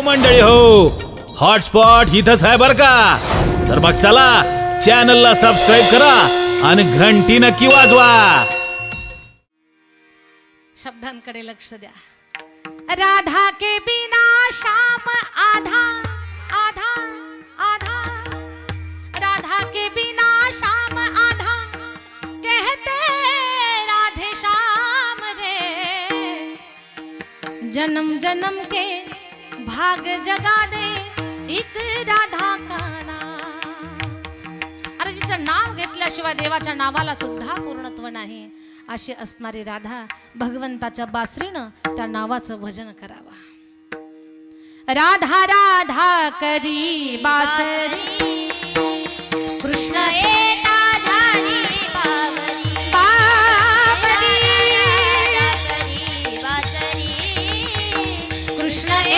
हो मंडळी हो. हॉटस्पॉट इथंच आहे बर का? तर मग चला चॅनलला सबस्क्राईब करा आणि घंटी नक्की वाजवा. शब्दांकडे लक्ष द्या. राधा के बिना श्याम आधा आधा आधा. राधा के बिना श्याम आधा कहते राधे श्याम रे. जन्म जन्म के भाग जगा दे एक राधा का नाम अरे जिचं नाव घेतल्याशिवाय देवाच्या नावाला सुद्धा पूर्णत्व नाही. अशी असणारी राधा भगवंताच्या बासरीनं त्या नावाचं भजन करावा. राधा राधा करी बासरी. कृष्ण. कृष्ण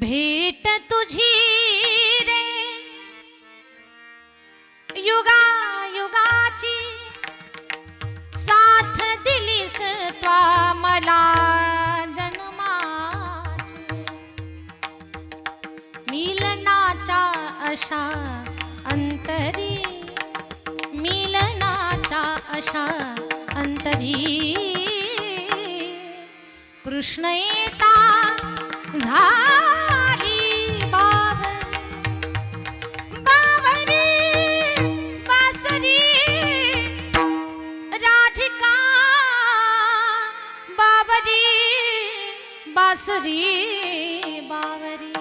भेट तुझी रे. युगा युगाची साथ दिलीस त्वा मला जन्माची. मिलनाच्या अशा अंतरी मिलनाच्या अशा अंतरी. कृष्ण येता बावरी बासरी बावरी